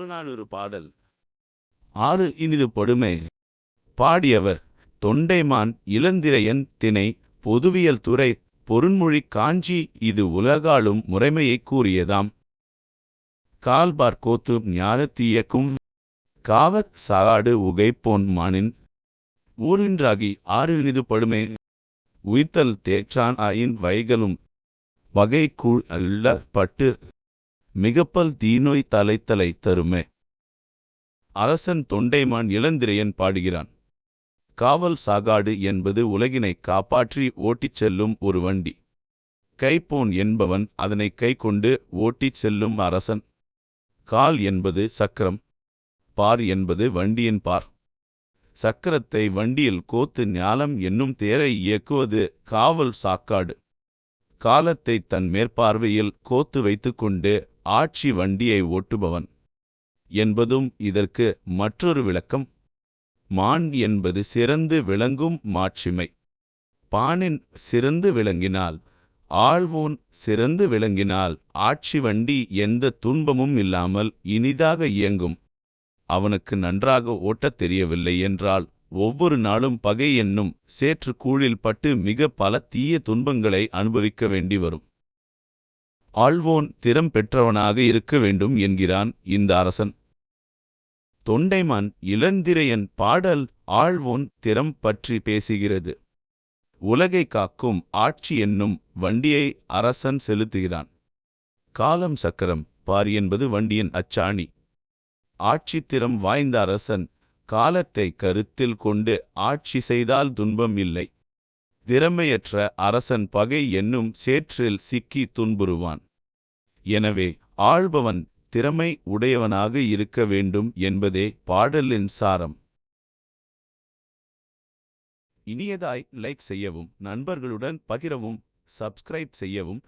புறநானூறு பாடல். ஆறு இனிது படுமே. பாடியவர் தொண்டைமான் இளந்திரையன் திணை பொதுவியல் துறை பொருண்மொழி காஞ்சி இது உலகாளும் முறைமையை கூறியதாம். கால்பார் கோத்து ஞானத்தீயக்கும் காவற் சாடு உகைப்போன் மானின். ஊரின்றாகி ஆறு இனிது படுமே. உயிர்த்தல் தேற்றான் ஆயின் வைகளும் வகை கூழ் அல்ல பட்டு. மிகப்பல் தீநோய் தலைத்தலை தருமே. அரசன் தொண்டைமான் இளந்திரையன் பாடுகிறான். காவல் சாகாடு என்பது உலகினை காப்பாற்றி ஓட்டிச் செல்லும் ஒரு வண்டி. கைப்போன் என்பவன் அதனை கை கொண்டு ஓட்டிச் செல்லும் அரசன். கால் என்பது சக்கரம். பார் என்பது வண்டியின் பார். சக்கரத்தை வண்டியில் கோத்து ஞாலம் என்னும் தேரை இயக்குவது காவல் சாக்காடு. காலத்தை தன் மேற்பார்வையில் கோத்து வைத்துக்கொண்டு ஆட்சி வண்டியை ஓட்டுபவன் என்பதும் இதற்கு மற்றொரு விளக்கம். மான் என்பது சிறந்து விளங்கும் மாட்சிமை. பானின் சிறந்து விளங்கினால் ஆழ்வோன் சிறந்து விளங்கினால் ஆட்சி வண்டி எந்த துன்பமும் இல்லாமல் இனிதாக இயங்கும். அவனுக்கு நன்றாக ஓட்டத் தெரியவில்லை என்றால் ஒவ்வொரு நாளும் பகை என்னும் சேற்றுக்கூழில் பட்டு மிக பல தீய துன்பங்களை அனுபவிக்க வேண்டி வரும் ஆழ்வோன் திறம் பெற்றவனாக இருக்க வேண்டும் என்கிறான் இந்த அரசன். தொண்டைமான் இளந்திரையன் பாடல் ஆழ்வோன் திறம் பற்றி பேசுகிறது. உலகை காக்கும் ஆட்சி என்னும் வண்டியை அரசன் செலுத்துகிறான். காலம் சக்கரம் பார் என்பது வண்டியின் அச்சாணி. ஆட்சி திறம் வாய்ந்த அரசன் காலத்தை கருத்தில் கொண்டு ஆட்சி செய்தால் துன்பம் இல்லை. திறமையற்ற அரசன் பகை என்னும் சேற்றில் சிக்கி துன்புறுவான். எனவே ஆள்பவன் திறமை உடையவனாக இருக்க வேண்டும் என்பதே பாடலின் சாரம். இனியதாய் லைக் செய்யவும் நண்பர்களுடன் பகிரவும் சப்ஸ்கிரைப் செய்யவும்